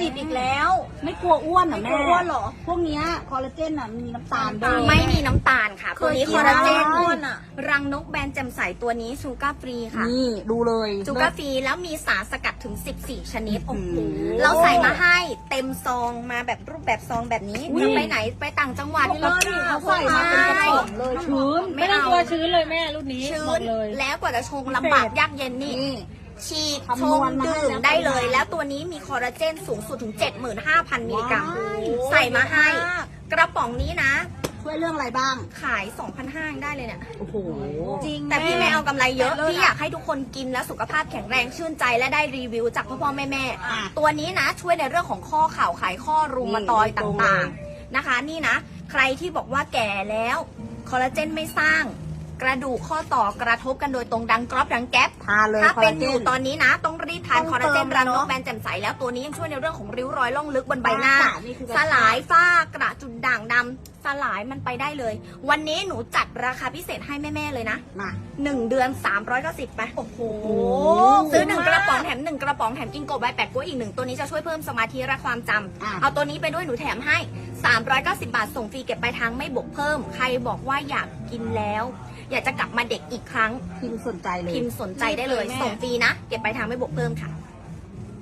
จีบอีกแล้ว ไม่กลัวอ้วนเหรอไม่แม่กลัวอ้วนเหรอ พวกเนี้ยคอลลาเจนอะมีน้ำตาลด้วยไม่มีน้ำตาลค่ะ ตัวนี้เคคอยลกิลาเจนแล้วอ้วนอะรังนกแบรนด์แจ่มใสตัวนี้ชูการ์ฟรีค่ะ นี่ดูเลยชูการ์ฟรีแล้วมีสารสกัดถึง 14 ชนิดโอ้โหเราใส่มาให้เต็มซองมาแบบรูปแบบซองแบบนี้อุ๊ยจะไปไหนไปต่างจังหวัดปกติเขาใส่มาเป็นกระป๋องเลยชื้นไม่ไม่ต้องเอากลัวชื้นเลยแม่รุ่นนี้ชื้บอกนเลยแล้วกว่าจะชงลำบากยากเย็นนี่นี่ ฉีกคำชนงวณมาให้ดื่มแล้วได้เลยเป็นไงแล้วตัวนี้มีคอลลาเจนสูงสุดถึง 75,000 มิลลิกรัมว้ายใส่มาให้ กระป๋องนี้นะ ช่วยเรื่องอะไรบ้าง ขาย 2,500ยังได้เลยเนี่ย โอ้โห จริง แต่พี่ไม่เอากำไรเยอะแต่เลิศพี่อยากให้ทุกคนกินแล้วสุขภาพแข็งแรงชื่นใจและได้รีวิวจากพ่อพ่อแม่แม่อะตัวนี้นะช่วยในเรื่องของข้อเข่าไขข้อรูมาตอยนี่ตรงต่างเลยๆนะคะ นี่นะ ใครที่บอกว่าแก่แล้วคอลลาเจนไม่สร้าง กระดูกข้อต่อกระทบกันโดยตรงดังกรอบดังแก๊ปทาเลยถ้าคอลเป็ลานเจอยู่นตอนนี้นะ ต้องรีบทานต้องคอลลาเจนเติมรังนเนกอะแบนแจ่มใสแล้วตัวนี้ยังช่วยในเรื่องของริ้วรอยล่องลึกบนใบหน้าฝ้านี่คือกระสลายฝ้ากระจุดด่างดำสลายมันไปได้เลย วันนี้หนูจัดราคาพิเศษให้แม่ๆเลยนะมาหนึ่งเดือน390ไปโอ้โหซื้อหนึ่งกระป๋องแถมหนึ่งก ระป๋องแถมกินโกบใบแปะกล้วยอีกหนึ่งตัวนี้จะช่วยเพิ่มสมาธิและความจำอะ เอาตัวนี้ไปด้วยหนูแถมให้ 390 บาทส่งฟรีเก็บปลายทางไม่บวกเพิ่ม ใครบอกว่าอยากกินแล้ว อยากจะกลับมาเด็กอีกครั้ง พิมพ์สนใจเลย พิมพ์สนใจได้เลยแม่ส่งฟรีนะ เก็บปลายทางไม่บวกเพิ่มค่ะ